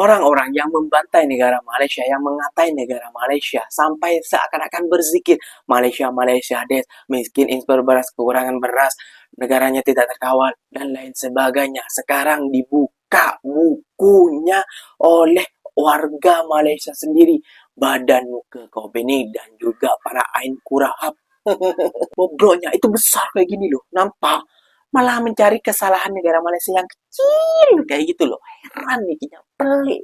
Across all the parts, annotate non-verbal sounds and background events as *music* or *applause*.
orang-orang yang membantai negara Malaysia, yang mengatai negara Malaysia sampai seakan-akan berzikir Malaysia, Malaysia, des, miskin, impor beras, kekurangan beras, negaranya tidak terkawal, dan lain sebagainya. Sekarang dibuka bukunya oleh warga Malaysia sendiri, Badan Muka Kobeni dan juga para Ain Kurahab. *laughs* Bobroknya itu besar kayak gini loh, nampak? Malah mencari kesalahan negara Malaysia yang kecil kayak gitu loh. Heran nih pelik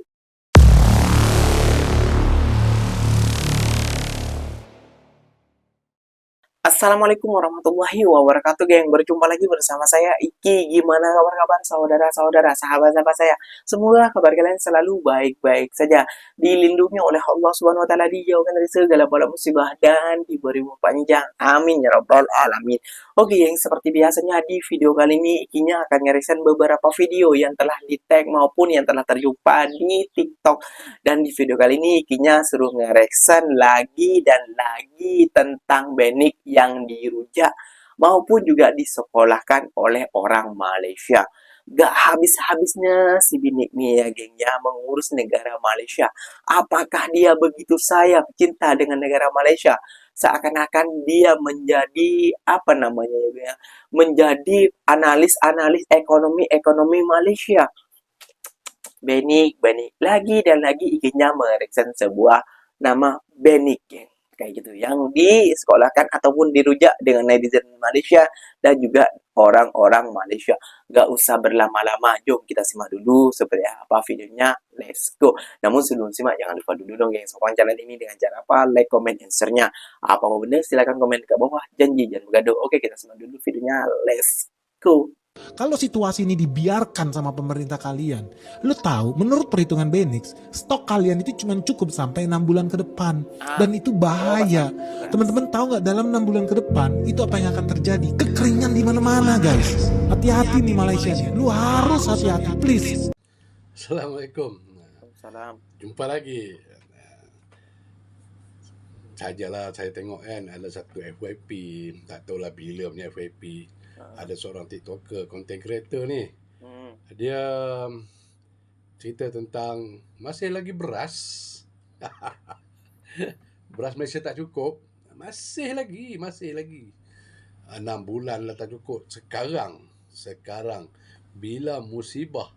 Assalamualaikum warahmatullahi wabarakatuh geng. Berjumpa lagi bersama saya Iki. Gimana kabar-kabar saudara-saudara Sahabat-sahabat saya? Semoga kabar kalian selalu baik-baik saja. Dilindungi oleh Allah subhanahu wa ta'ala Dijauhkan dari segala bala musibah Dan diberi umur panjang. Amin ya rabbal alamin. Oke geng seperti biasanya di video kali ini Ikinya akan ngerisan beberapa video Yang telah di tag maupun yang telah terjumpa di tiktok. Dan di video kali ini Ikinya suruh ngerisan lagi dan lagi Tentang Benik yang dirujak maupun juga disekolahkan oleh orang Malaysia. Gak habis-habisnya si binik ni ya mengurus negara Malaysia. Apakah dia begitu sayang cinta dengan negara Malaysia? Seakan-akan dia menjadi apa namanya ya, menjadi analis-analis ekonomi-ekonomi Malaysia. Benik, Benik. Lagi dan lagi izinnya mereksan sebuah nama Benik, geng kayak gitu yang disekolahkan ataupun dirujak dengan netizen Malaysia dan juga orang-orang Malaysia. Gak usah berlama-lama, jom kita simak dulu seperti apa videonya. Let's go. Namun sebelum simak, jangan lupa dulu dong yang sokong channel ini dengan cara apa? Like, comment, answernya. Apa mau bener, silahkan komen ke bawah. Janji, jangan bergaduh. Oke, kita simak dulu videonya. Let's go. Kalau situasi ini dibiarkan sama pemerintah kalian, lu tahu, menurut perhitungan Benix, stok kalian itu cuma cukup sampai enam bulan ke depan, dan itu bahaya. Teman-teman tahu nggak dalam enam bulan ke depan itu apa yang akan terjadi? Kekeringan di mana-mana, guys. Hati-hati nih Malaysia. Lu harus hati-hati, please. Assalamualaikum. Salam. Jumpa lagi. Sajalah saya tengok kan ada satu FYP, tak tahulah bila punya FYP ada seorang TikToker, content creator ni. Hmm. Dia um, cerita tentang masih lagi beras. *laughs* beras Malaysia tak cukup. Masih lagi, masih lagi. Enam bulan lah tak cukup. Sekarang, sekarang bila musibah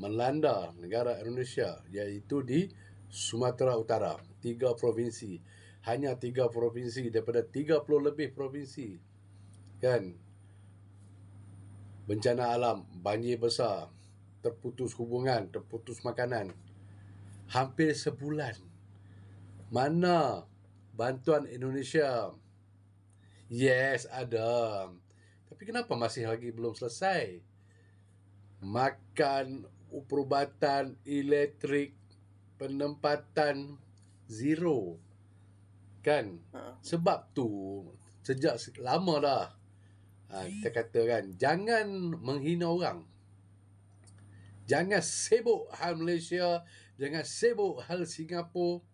melanda negara Indonesia iaitu di Sumatera Utara, tiga provinsi. Hanya tiga provinsi daripada tiga puluh lebih provinsi. Kan? Bencana alam, banjir besar, terputus hubungan, terputus makanan. Hampir sebulan. Mana bantuan Indonesia? Yes, ada. Tapi kenapa masih lagi belum selesai? Makan, perubatan, elektrik, penempatan zero. Kan? Ha. Sebab tu sejak lama dah Ha, kita kata kan, jangan menghina orang. Jangan sibuk hal Malaysia, jangan sibuk hal Singapura.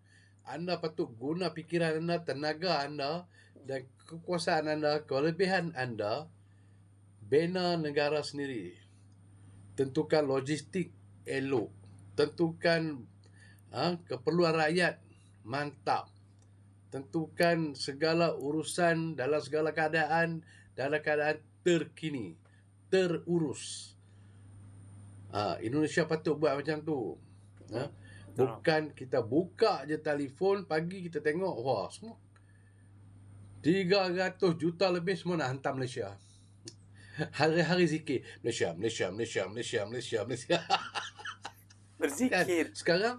Anda patut guna fikiran anda, tenaga anda dan kekuasaan anda, kelebihan anda bina negara sendiri. Tentukan logistik elok. Tentukan ha, keperluan rakyat mantap. Tentukan segala urusan dalam segala keadaan dalam keadaan terkini, terurus. Ha, Indonesia patut buat macam tu. Ha? Bukan kita buka je telefon pagi kita tengok wah semua 300 juta lebih semua nak hantar Malaysia. Hari-hari zikir Malaysia, Malaysia, Malaysia, Malaysia, Malaysia, Malaysia. *laughs* Berzikir. Kan? Sekarang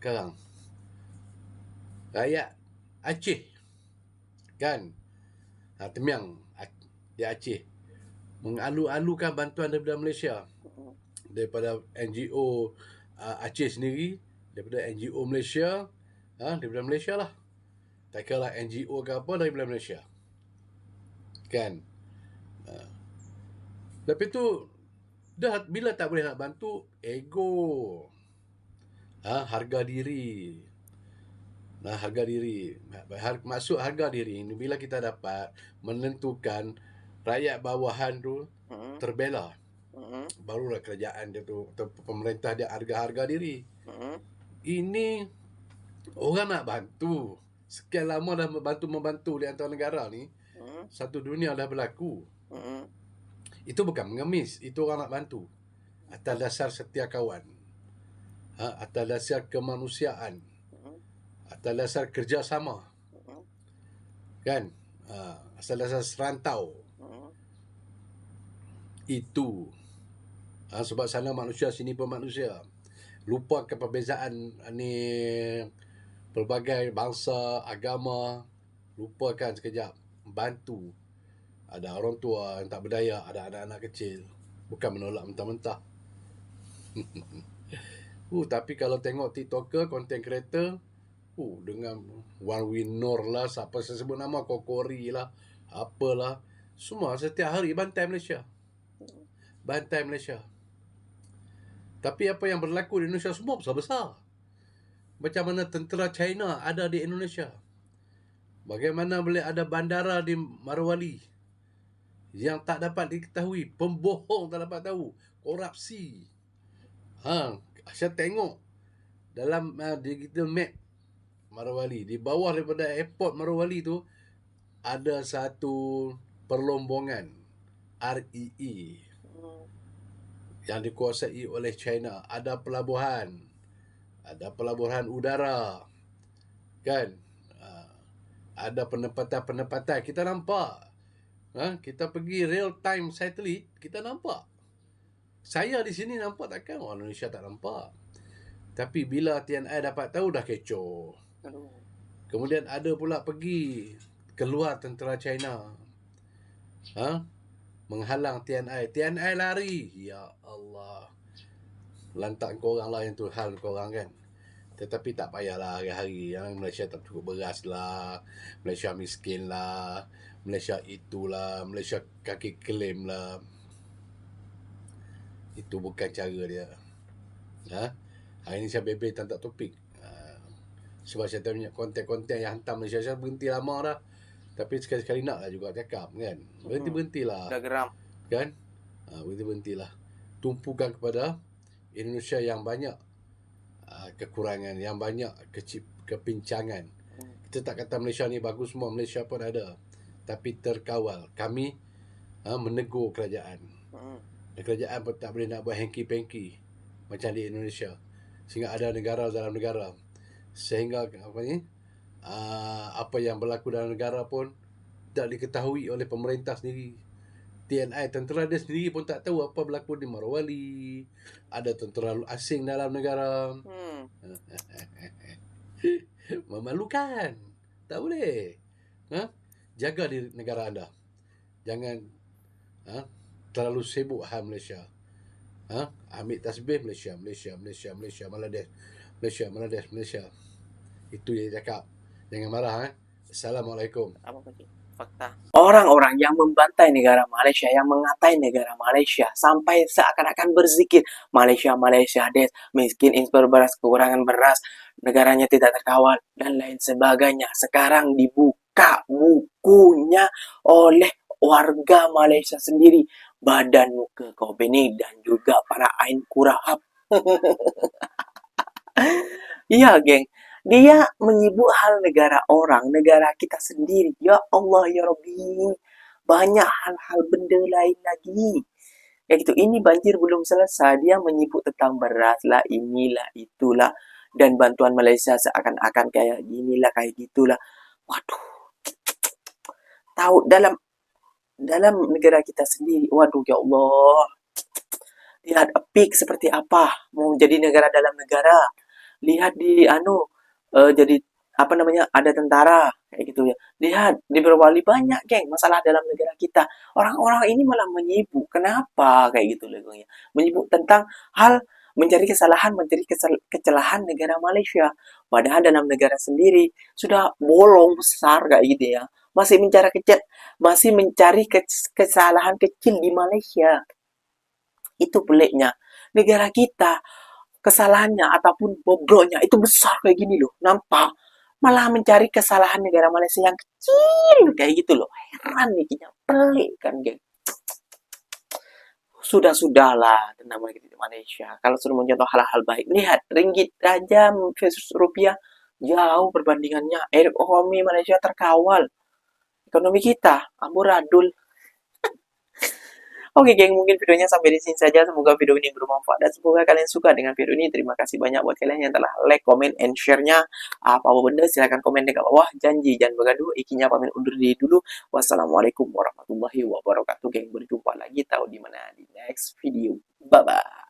sekarang rakyat Aceh kan ha, Temiang di Aceh. Mengalu-alukan bantuan daripada Malaysia. Daripada NGO uh, Aceh sendiri daripada NGO Malaysia ha, daripada Malaysia lah. Tak kira lah NGO ke apa daripada Malaysia. Kan? Uh, tapi tu dah bila tak boleh nak bantu? Ego. Ha, harga diri Nah, harga diri. Maksud harga diri ini bila kita dapat menentukan rakyat bawahan tu hmm. terbela. Mm-mm. barulah kerajaan dia tu atau pemerintah dia harga-harga diri. Mm-mm. Ini orang nak bantu. Sekian lama dah membantu-membantu di antara negara ni. Mm-mm. Satu dunia dah berlaku. Mm-mm. Itu bukan mengemis. Itu orang nak bantu. Atas dasar setia kawan. Ha, atas dasar kemanusiaan. Atas dasar kerjasama. Mm-mm. Kan? Ha, atas dasar serantau. Mm-mm. Itu. Ha, sebab sana manusia, sini pun manusia. Lupakan perbezaan ni pelbagai bangsa, agama. Lupakan sekejap. Bantu. Ada orang tua yang tak berdaya, ada anak-anak kecil. Bukan menolak mentah-mentah. *laughs* uh, tapi kalau tengok TikToker, content creator, uh, dengan Wan Winor lah, siapa saya sebut nama, Kokori lah, apalah. Semua setiap hari bantai Malaysia. Bantai Malaysia. Tapi apa yang berlaku di Indonesia semua besar-besar. Macam mana tentera China ada di Indonesia. Bagaimana boleh ada bandara di Marwali yang tak dapat diketahui. Pembohong tak dapat tahu. Korupsi. Ha, saya tengok dalam uh, digital map Marwali. Di bawah daripada airport Marwali tu ada satu perlombongan REE Mm. yang dikuasai oleh China. Ada pelabuhan. Ada pelabuhan udara. Kan? Ah, Ada penempatan-penempatan. Kita nampak. Ha? Kita pergi real time satellite, kita nampak. Saya di sini nampak takkan orang Indonesia tak nampak. Tapi bila TNI dapat tahu dah kecoh. Kemudian ada pula pergi keluar tentera China. Ha? Menghalang TNI. TNI lari. Ya Allah. Lantak korang lah yang tu hal korang kan. Tetapi tak payahlah hari-hari. Yang Malaysia tak cukup beras lah. Malaysia miskin lah. Malaysia itulah. Malaysia kaki klaim lah. Itu bukan cara dia. Ha? Hari ni saya bebel tak topik. Ha. Sebab saya tanya konten-konten yang hantar Malaysia. Saya berhenti lama dah. Tapi sekali-sekali nak lah juga cakap kan. Berhenti-berhentilah. Dah geram. Kan? Ha, berhenti-berhentilah. Tumpukan kepada Indonesia yang banyak uh, kekurangan, yang banyak kecip, kepincangan. Hmm. Kita tak kata Malaysia ni bagus semua, Malaysia pun ada. Tapi terkawal. Kami uh, menegur kerajaan. Mm. Dan kerajaan pun tak boleh nak buat hanky-panky macam di Indonesia. Sehingga ada negara dalam negara. Sehingga apa ni? Uh, apa yang berlaku dalam negara pun tak diketahui oleh pemerintah sendiri. TNI tentera dia sendiri pun tak tahu apa berlaku di Marwali. Ada tentera asing dalam negara. Hmm. *laughs* Memalukan. Tak boleh. Ha? Jaga di negara anda. Jangan ha? terlalu sibuk hal Malaysia. Ha? Ambil tasbih Malaysia, Malaysia, Malaysia, Malaysia, Bangladesh. Malaysia, Bangladesh, Malaysia. Itu dia cakap. Jangan marah. Ha? Assalamualaikum. Apa lagi? Fakta. Orang-orang yang membantai negara Malaysia, yang mengatai negara Malaysia, sampai seakan-akan berzikir, Malaysia, Malaysia, des, miskin, impor beras, kekurangan beras, negaranya tidak terkawal, dan lain sebagainya. Sekarang dibuka bukunya oleh warga Malaysia sendiri, Badan Muka Kobeni, dan juga para Ain Kurahab. Iya, *laughs* geng. Dia menyebut hal negara orang, negara kita sendiri. Ya Allah, ya Rabbi. Banyak hal-hal benda lain lagi. Kayak gitu. Ini banjir belum selesai. Dia menyebut tentang beras lah, inilah, itulah. Dan bantuan Malaysia seakan-akan kayak ginilah, kayak gitulah. Waduh. Tahu dalam dalam negara kita sendiri. Waduh, ya Allah. Lihat epic seperti apa. Mau jadi negara dalam negara. Lihat di anu eh, jadi apa namanya ada tentara kayak gitu ya. Lihat di Bali banyak geng masalah dalam negara kita. Orang-orang ini malah menyibuk. Kenapa? Kayak gitu loh ya. Menyibuk tentang hal mencari kesalahan mencari kesal- kecelahan negara Malaysia. Padahal dalam negara sendiri sudah bolong besar kayak gitu ya. Masih mencari kecil masih mencari ke- kesalahan kecil di Malaysia. Itu peliknya. Negara kita kesalahannya ataupun bobroknya itu besar kayak gini loh nampak malah mencari kesalahan negara Malaysia yang kecil kayak gitu loh heran nih kayaknya pelik kan geng sudah-sudahlah namanya kita di Malaysia. Kalau sudah mencontoh hal-hal baik, lihat ringgit aja versus rupiah jauh perbandingannya. Ekonomi Malaysia terkawal. Ekonomi kita amburadul. Oke geng, mungkin videonya sampai di sini saja. Semoga video ini bermanfaat dan semoga kalian suka dengan video ini. Terima kasih banyak buat kalian yang telah like, comment, and share-nya. Apa benda silahkan komen di bawah. Janji jangan bergaduh. Ikinya pamit undur diri dulu. Wassalamualaikum warahmatullahi wabarakatuh. Geng, berjumpa lagi tahu di mana di next video. Bye bye.